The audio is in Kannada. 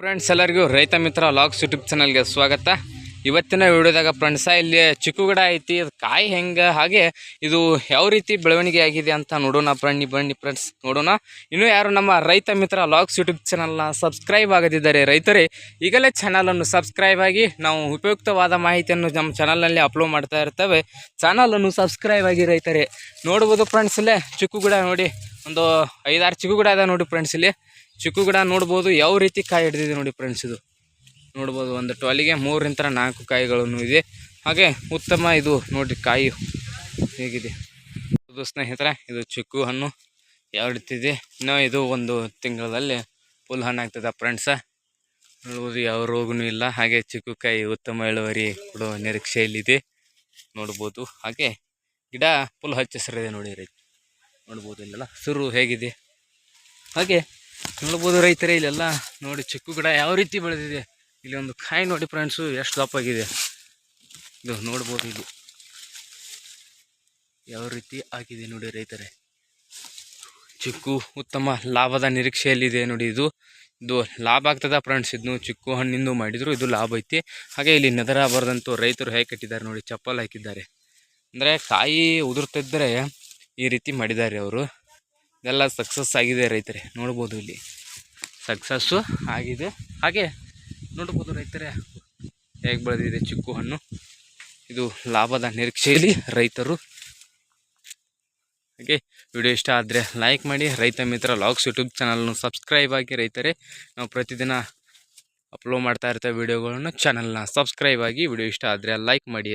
ಫ್ರೆಂಡ್ಸ್ ಎಲ್ಲರಿಗೂ ರೈತ ಮಿತ್ರ ಲಾಗ್ಸ್ ಯೂಟ್ಯೂಬ್ ಚಾನಲ್ಗೆ ಸ್ವಾಗತ. ಇವತ್ತಿನ ವಿಡಿಯೋದಾಗ ಫ್ರೆಂಡ್ಸ ಇಲ್ಲಿ ಚಿಕ್ಕು ಗಿಡ ಐತಿ. ಅದು ಕಾಯಿ ಹೆಂಗೆ, ಹಾಗೆ ಇದು ಯಾವ ರೀತಿ ಬೆಳವಣಿಗೆ ಆಗಿದೆ ಅಂತ ನೋಡೋಣ ಬನ್ನಿ ಬನ್ನಿ ಫ್ರೆಂಡ್ಸ್ ನೋಡೋಣ. ಇನ್ನೂ ಯಾರು ನಮ್ಮ ರೈತ ಮಿತ್ರ ಲಾಗ್ಸ್ ಯೂಟ್ಯೂಬ್ ಚಾನಲ್ನ ಸಬ್ಸ್ಕ್ರೈಬ್ ಆಗದಿದ್ದಾರೆ ರೈತರೇ, ಈಗಲೇ ಚಾನಲನ್ನು ಸಬ್ಸ್ಕ್ರೈಬ್ ಆಗಿ ನಾವು ಉಪಯುಕ್ತವಾದ ಮಾಹಿತಿಯನ್ನು ನಮ್ಮ ಚಾನಲ್ನಲ್ಲಿ ಅಪ್ಲೋಡ್ ಮಾಡ್ತಾ ಇರ್ತವೆ. ಚಾನಲನ್ನು ಸಬ್ಸ್ಕ್ರೈಬ್ ಆಗಿ ರೈತರೇ, ನೋಡ್ಬೋದು ಫ್ರೆಂಡ್ಸ್ ಇಲ್ಲೇ ಚಿಕ್ಕು ಗಿಡ ನೋಡಿ. ಒಂದು ಐದಾರು ಚಿಕ್ಕು ಗಿಡ ಇದೆ ನೋಡಿ ಫ್ರೆಂಡ್ಸ್ ಇಲ್ಲಿ. ಚಿಕ್ಕು ಗಿಡ ನೋಡ್ಬೋದು, ಯಾವ ರೀತಿ ಕಾಯಿ ಹಿಡಿದಿದೆ ನೋಡಿ ಫ್ರೆಂಡ್ಸ್ ಇದು. ನೋಡ್ಬೋದು, ಒಂದು ಟ್ವಾಲಿಗೆ ಮೂರರಿಂದ ನಾಲ್ಕು ಕಾಯಿಗಳನ್ನು ಇದೆ. ಹಾಗೆ ಉತ್ತಮ ಇದು ನೋಡಿ ಕಾಯಿ ಹೇಗಿದೆ. ಇದು ಸ್ನೇಹಿತರೆ, ಇದು ಚಿಕ್ಕು ಹಣ್ಣು. ಯಾವ ರೀತಿ ಇದೆ? ಇನ್ನೂ ಇದು ಒಂದು ತಿಂಗಳಲ್ಲಿ ಫುಲ್ ಹಣ್ಣು ಆಗ್ತದೆ ಫ್ರೆಂಡ್ಸ ನೋಡ್ಬೋದು, ಯಾವ ರೋಗನೂ ಇಲ್ಲ. ಹಾಗೆ ಚಿಕ್ಕು ಕಾಯಿ ಉತ್ತಮ ಇಳುವರಿ ಕೊಡುವ ನಿರೀಕ್ಷೆಯಲ್ಲಿದೆ. ನೋಡ್ಬೋದು, ಹಾಗೆ ಗಿಡ ಫುಲ್ ಹಚ್ಚ ಹಸಿರಿದೆ ನೋಡಿ ರೈತ ನೋಡ್ಬೋದು ಇಲ್ಲೆಲ್ಲ ಸುರು ಹೇಗಿದೆ? ಹಾಗೆ ನೋಡ್ಬೋದು ರೈತರೇ, ಇಲ್ಲೆಲ್ಲ ನೋಡಿ ಚಿಕ್ಕು ಗಿಡ ಯಾವ ರೀತಿ ಬೆಳೆದಿದೆ. ಇಲ್ಲಿ ಒಂದು ಕಾಯಿ ನೋಡಿ ಫ್ರೆಂಡ್ಸು ಎಷ್ಟು ದಪ್ಪಾಗಿದೆ ಇದು ನೋಡ್ಬೋದು ಇದು ಯಾವ ರೀತಿ ಆಗಿದೆ ನೋಡಿ ರೈತರೇ. ಚಿಕ್ಕು ಉತ್ತಮ ಲಾಭದ ನಿರೀಕ್ಷೆಯಲ್ಲಿದೆ ನೋಡಿ ಇದು. ಇದು ಲಾಭ ಆಗ್ತದ ಫ್ರೆಂಡ್ಸ್ ಇದನ್ನು ಚಿಕ್ಕು ಹಣ್ಣಿಂದು ಮಾಡಿದ್ರು, ಇದು ಲಾಭ ಐತಿ. ಹಾಗೆ ಇಲ್ಲಿ ನೆದರ ಬರದಂತೂ ರೈತರು ಹೇಗೆ ಕಟ್ಟಿದ್ದಾರೆ ನೋಡಿ, ಚಪ್ಪಲ್ ಹಾಕಿದ್ದಾರೆ. ಅಂದರೆ ಕಾಯಿ ಉದುರ್ತಿದ್ದರೆ ಈ ರೀತಿ ಮಾಡಿದ್ದಾರೆ ಅವರು. ಇದೆಲ್ಲ ಸಕ್ಸಸ್ ಆಗಿದೆ ರೈತರೆ. ನೋಡ್ಬೋದು ಇಲ್ಲಿ. ಸಕ್ಸಸ್ಸು ಆಗಿದೆ. ಹಾಗೆ ನೋಡ್ಬೋದು ರೈತರೇ. ಹೇಗೆ ಬೆಳೆದಿದೆ ಚಿಕ್ಕು ಹಣ್ಣು. ಇದು ಲಾಭದ ನಿರೀಕ್ಷೆಯಲ್ಲಿ ರೈತರು. ಹಾಗೆ ವಿಡಿಯೋ ಇಷ್ಟ ಆದರೆ ಲೈಕ್ ಮಾಡಿ. ರೈತ ಮಿತ್ರ ಲಾಗ್ಸ್ ಯೂಟ್ಯೂಬ್ ಚಾನಲ್ನು ಸಬ್ಸ್ಕ್ರೈಬ್ ಆಗಿ ರೈತರೇ. ನಾವು ಪ್ರತಿದಿನ ಅಪ್ಲೋಡ್ ಮಾಡ್ತಾ ಇರ್ತೇವೆ ವಿಡಿಯೋಗಳನ್ನು ಚಾನಲ್ನ ಸಬ್ಸ್ಕ್ರೈಬ್ ಆಗಿ. ವಿಡಿಯೋ ಇಷ್ಟ ಆದರೆ ಲೈಕ್ ಮಾಡಿ.